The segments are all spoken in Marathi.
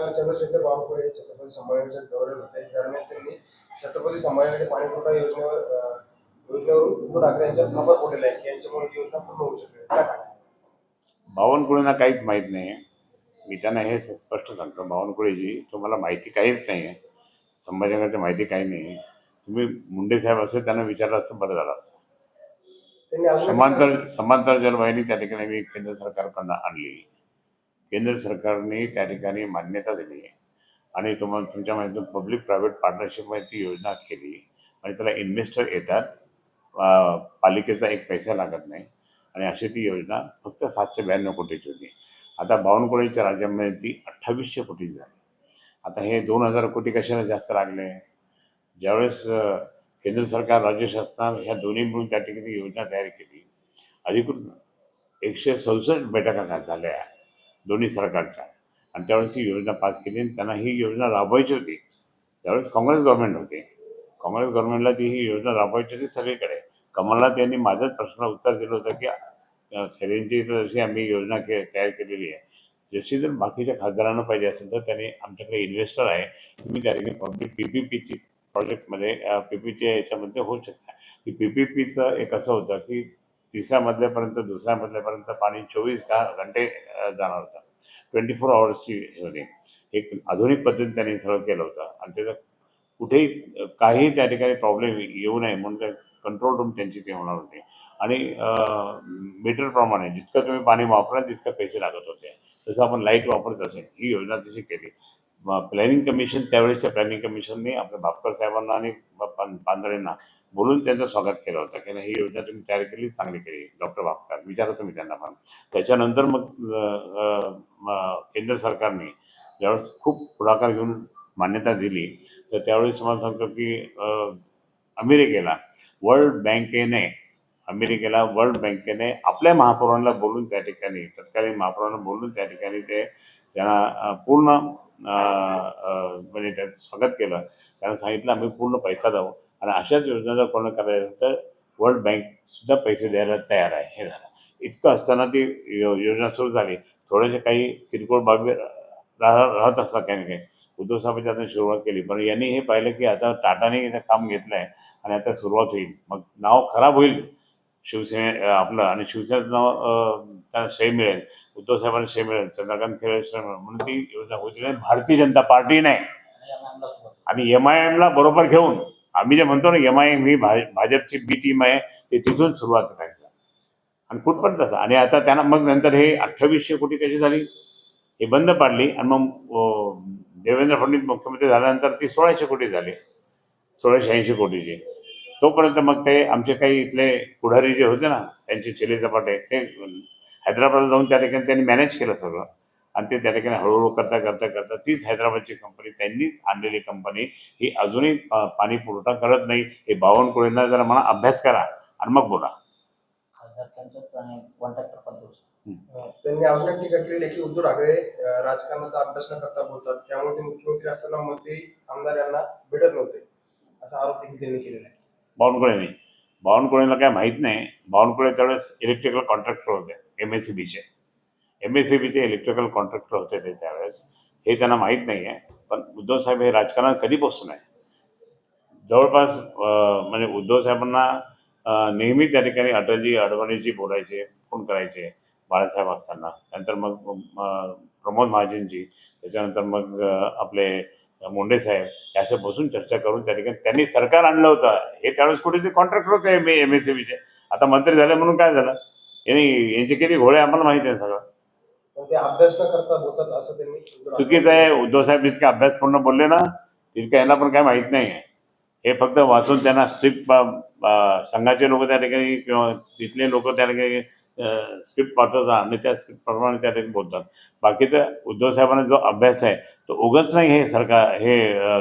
काल चंद्रशेखर बावनकुळे छत्रपती संभाजीच्या दौऱ्यात होते. दरम्यान त्यांनी छत्रपती संभाजीनगर पाणी पुरवठा योजनेवर योजनेवर उद्धव ठाकरे फोडलेला आहे की यांच्यामुळे ही योजना पूर्ण होऊ शकेल. काय सांगा बावनकुळेंना काहीच माहीत नाही मी त्यांना हे स्पष्ट सांगतो. बावनकुळेजी तुम्हाला माहिती काहीच नाही आहे संभाजीनगरची माहिती काही नाही तुम्ही मुंडे साहेब असे त्यांना विचारलं असतं बरं झालं असतं. समांतर समांतर जलवाहिनी त्या ठिकाणी मी केंद्र सरकारकडनं आणली. केंद्र सरकारने त्या ठिकाणी मान्यता दिली आणि तुम्हाला तुमच्या माहितीतून पब्लिक प्रायव्हेट पार्टनरशिपमध्ये ती योजना केली. आणि त्याला इन्व्हेस्टर येतात. पालिकेचा एक पैसा लागत नाही. आणि अशी ती योजना फक्त सातशे ब्याण्णव कोटीची होती. आता बावनकुळेच्या राज्यामध्ये ती अठ्ठावीसशे कोटी झाली. आता हे दोन हजार कोटी कशाला जास्त लागले? ज्यावेळेस केंद्र सरकार राज्य शासन ह्या दोन्ही मिळून त्या ठिकाणी योजना तयार केली. अधिकृत एकशे सदुसष्ट बैठका झाल्या. दोन्ही सरकारच्या. आणि त्यावेळेस ही योजना पास केली आणि त्यांना ही योजना राबवायची होती. त्यावेळेस काँग्रेस गव्हर्नमेंट होते. काँग्रेस गव्हर्नमेंटला ती ही योजना राबवायची होती सगळीकडे. कमलनाथ यांनी माझ्याच प्रश्न उत्तर दिलं होतं की अं, जशी आम्ही योजना के तयार केलेली आहे. जशी जर बाकीच्या खासदारांना पाहिजे असेल तर त्यांनी आमच्याकडे इन्व्हेस्टर आहे. तुम्ही त्या ठिकाणी पब्लिक पी पी पीची प्रोजेक्टमध्ये पी पीच्या याच्यामध्ये होऊ शकता. की पी पी पीचं एक असं होतं की तिसऱ्या मजल्यापर्यंत दुसऱ्या मजल्यापर्यंत पाणी चोवीस का घंटे जाणार होतं. ट्वेंटी फोर आवर्सची होती. एक आधुनिक पद्धतीने त्यांनी सगळं केलं होतं. आणि त्याचा कुठेही काही त्या ठिकाणी प्रॉब्लेम येऊ नये म्हणून कंट्रोल रूम त्यांची ते होणार होती. आणि मीटरप्रमाणे जितकं तुम्ही पाणी वापराल तितकं पैसे लागत होते. जसं आपण लाइट वापरत असेल ही योजना तशी केली. प्लॅनिंग कमिशन त्यावेळेसच्या प्लॅनिंग कमिशनने आपल्या भापकर साहेबांना आणि पां- बोलून त्यांचं स्वागत केलं होतं. की नाही, ही योजना तुम्ही तयार केली चांगली केली. डॉक्टर भापकर विचारतो मी त्यांना पण. त्याच्यानंतर मग केंद्र सरकारने ज्यावेळेस खूप पुढाकार घेऊन मान्यता दिली तर त्यावेळेस मला सांगतो की अमेरिकेला वर्ल्ड बँकेने अमेरिकेला वर्ल्ड बँकेने आपल्या महापौरांना बोलून त्या ठिकाणी तत्कालीन महापौरांना बोलून त्या ठिकाणी ते त्यांना पूर्ण म्हणजे त्याचं स्वागत केलं. त्यांना सांगितलं आम्ही पूर्ण पैसा देऊ आणि अशाच योजना जर कोण करायचं तर वर्ल्ड बँक सुद्धा पैसे द्यायला तयार आहे. हे झालं. इतकं असताना ती यो- योजना सुरू झाली. थोडेसे काही किरकोळ बाबी राह- राहत असतात काही ना काही. उद्धव साहेबांनी आता सुरुवात केली. पण यांनी हे पाहिलं की आता टाटाने काम घेतलं आहे आणि आता सुरुवात होईल. मग नाव खराब होईल. शिवसेने आपलं आणि शिवसेनेचं नाव त्यांना श्रेय मिळेल. उद्धव साहेबांना श्रेय मिळेल. चंद्रकांत खैरे श्रेय मिळेल. म्हणून ती योजना होती. नाही भारतीय जनता पार्टी नाही. आणि एम आय एमला बरोबर घेऊन आम्ही जे म्हणतो ना एम आय एम ही भाजपची बी टीम आहे ते तिथून सुरुवात करायचं. आणि कुठपर्यंत तसं. आणि आता त्यांना मग नंतर हे अठ्ठावीसशे कोटी कशी झाली? हे बंद पाडली. आणि मग देवेंद्र फडणवीस मुख्यमंत्री झाल्यानंतर ती सोळाशे कोटी झाली. सोळाशे ऐंशी कोटीची. तोपर्यंत मग ते आमचे काही इथले पुढारी जे होते ना त्यांचे चेले चपाटे ते हैदराबादला जाऊन त्या ठिकाणी त्यांनी मॅनेज केलं सगळं. आणि ते त्या ठिकाणी हळूहळू करता करता करता तीच हैदराबादची कंपनी त्यांनीच आणलेली कंपनी ही अजूनही पा- पाणी पुरवठा करत नाही. हे बावनकुळेंना जरा म्हणा अभ्यास करा आणि मग बोला. त्यांनी अजून एक टीका आहे की उद्धव ठाकरे राजकारणाचा अभ्यास न करता बोलतात. त्यामुळे ते मुख्यमंत्री असताना मंत्री आमदार यांना भेटत नव्हते. असा आरोप देखील त्यांनी केलेला आहे. बावनकुळेने बावनकुळेला काय माहीत नाही. बावनकुळे त्यावेळेस इलेक्ट्रिकल कॉन्ट्रॅक्टर होते एम एस सी बीचे एम एस सी बीचे इलेक्ट्रिकल कॉन्ट्रॅक्टर होते ते त्यावेळेस. हे त्यांना माहीत नाही आहे पण उद्धव साहेब हे राजकारणात कधीपासून आहे जवळपास म्हणजे उद्धव साहेबांना नेहमी त्या ठिकाणी अटलजी अडवाणीजी बोलायचे फोन करायचे बाळासाहेब असताना. नंतर मग प्रमोद महाजनजी त्याच्यानंतर मग आपले मुंडे साहेब याच्या बसून चर्चा करून त्या ठिकाणी त्यांनी सरकार आणलं होतं. हे त्यावेळेस कुठेतरी कॉन्ट्रॅक्टर होते एम एम एस सी बीचे आता मंत्री झाले म्हणून काय झालं? यांनी यांचे किती घोडे आम्हाला माहिती आहे सगळं. ते अभ्यास न करता बोलतात असं त्यांनी उद्धव ठाकरे- चुकीचं आहे. उद्धव साहेब जितके अभ्यासपूर्ण बोलले ना तितकं यांना पण काय माहीत नाही आहे हे फक्त वाचून त्यांना स्ट्रिक्ट संघाचे लोक त्या ठिकाणी किंवा तिथले लोक त्या ठिकाणी स्क्रिप्ट पाठवतात आणि त्या स्क्रिप्ट प्रमाणे त्या ठिकाणी बोलतात. बाकीचं उद्धव साहेबांना जो अभ्यास आहे तो उगच नाही हे सरकार हे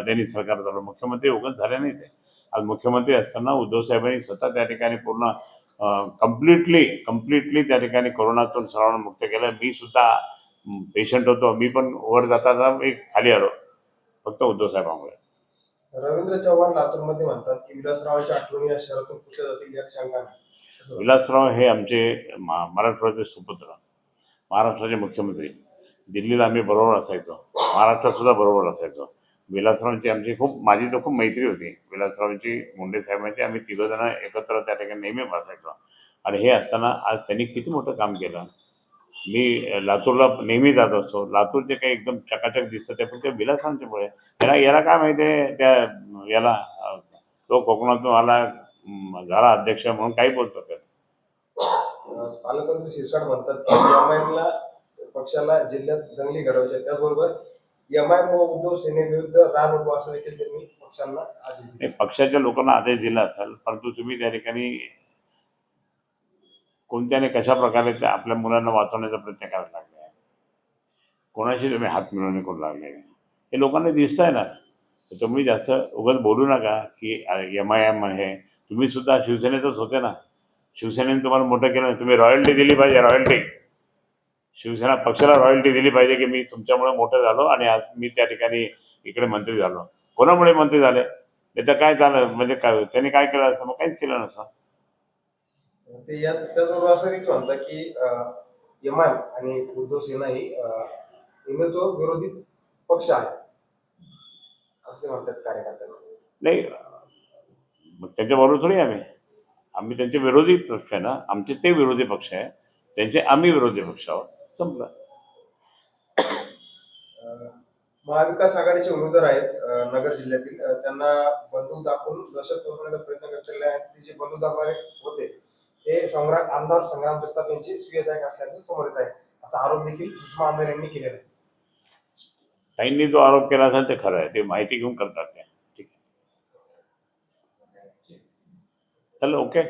त्यांनी सरकार झालं मुख्यमंत्री उगच झाले नाही ते आज मुख्यमंत्री असताना उद्धव साहेबांनी स्वतः त्या ठिकाणी पूर्ण कम्प्लिटली कम्प्लिटली त्या ठिकाणी कोरोनातून सर्वांना मुक्त केलं. मी सुद्धा पेशंट होतो. मी पण वर जाता एक खाली आलो. फक्त उद्धव साहेबांमुळे. रवींद्र चव्हाण लातूरमध्ये म्हणतात की विलासरावांच्या आठवणी या शहरातून पुढच्या जातील यात शंका नाही. विलासराव हे आमचे मा- मराठवाड्याचे सुपुत्र महाराष्ट्राचे मुख्यमंत्री. दिल्लीला आम्ही बरोबर असायचो. महाराष्ट्रात सुद्धा बरोबर असायचो. विलासरावांची आमची खूप माझी तर खूप मैत्री होती. विलासरावांची मुंडे साहेबांची आम्ही तिघंजणं एकत्र त्या ठिकाणी नेहमी बसायचो. आणि हे असताना आज त्यांनी किती मोठं काम केलं. मी लातूरला नेहमी जात असतो. लातूर जे काही एकदम चकाचक दिसतं ते पण त्या विलासरावांच्यामुळे. याला याला काय माहिती आहे? त्या याला तो कोकणातून आला झाला अध्यक्ष म्हणून काही बोलतो ते पालकमंत्री शिरसाट म्हणतात पक्षाला जिल्ह्यात दंगली घडवायच्या त्याचबरोबर एमआयएम उद्धव सेनेविरुद्ध रान उपवास देखील त्यांनी पक्षांना आदेश दिले. नाही, पक्षाच्या लोकांना आदेश दिला असेल परंतु तुम्ही त्या ठिकाणी कोणत्याने कशा प्रकारे त्या आपल्या मुलांना वाचवण्याचा प्रयत्न करायला लागले? कोणाशी तुम्ही हात मिळवणे करू लागले? हे लोकांना दिसत आहे ना. तर तुम्ही जास्त उगाच बोलू नका की एम आय एम आहे. तुम्ही सुद्धा शिवसेनेतच होते ना. शिवसेनेने तुम्हाला मोठं केलं तुम्ही रॉयल्टी दिली पाहिजे रॉयल्टी. शिवसेना पक्षाला रॉयल्टी दिली पाहिजे की मी तुमच्यामुळे मोठं झालो आणि आज मी त्या ठिकाणी इकडे मंत्री झालो. कोणामुळे मंत्री झाले? नाही तर काय झालं? म्हणजे काय त्यांनी काय केलं असं? मग काहीच केलं नसतं. ते यात त्याचबरोबर असं देखील म्हणतात की एमआयएम आणि उद्धव सेना ही हिंदुत्व विरोधी पक्ष आहे असं म्हणतात कार्यकर्त्यांना. नाही मग त्यांच्याबरोबर थोडी आम्ही. आम्ही त्यांचे विरोधी पक्ष आहे ना? आमचे ते विरोधी पक्ष आहे. त्यांचे आम्ही विरोधी पक्ष आहोत. संपलं. महाविकास आघाडीचे उमेदवार आहेत नगर जिल्ह्यातील. त्यांना बंदूक दाखवून दहशत पोहोचवण्याचा प्रयत्न करत आहेत. ते जे बंदूक दाखवणारे होते ते सम्राट आमदार संग्राम जगताप यांचे स्वीय सहाय्यक असल्याचं समोर येत आहे. असा आरोप देखील सुषमा आंबेर यांनी केलेला आहे. ताईंनी जो आरोप केला असेल ते खरं आहे. ते माहिती घेऊन करतात ते. ठीक आहे. चल ओके.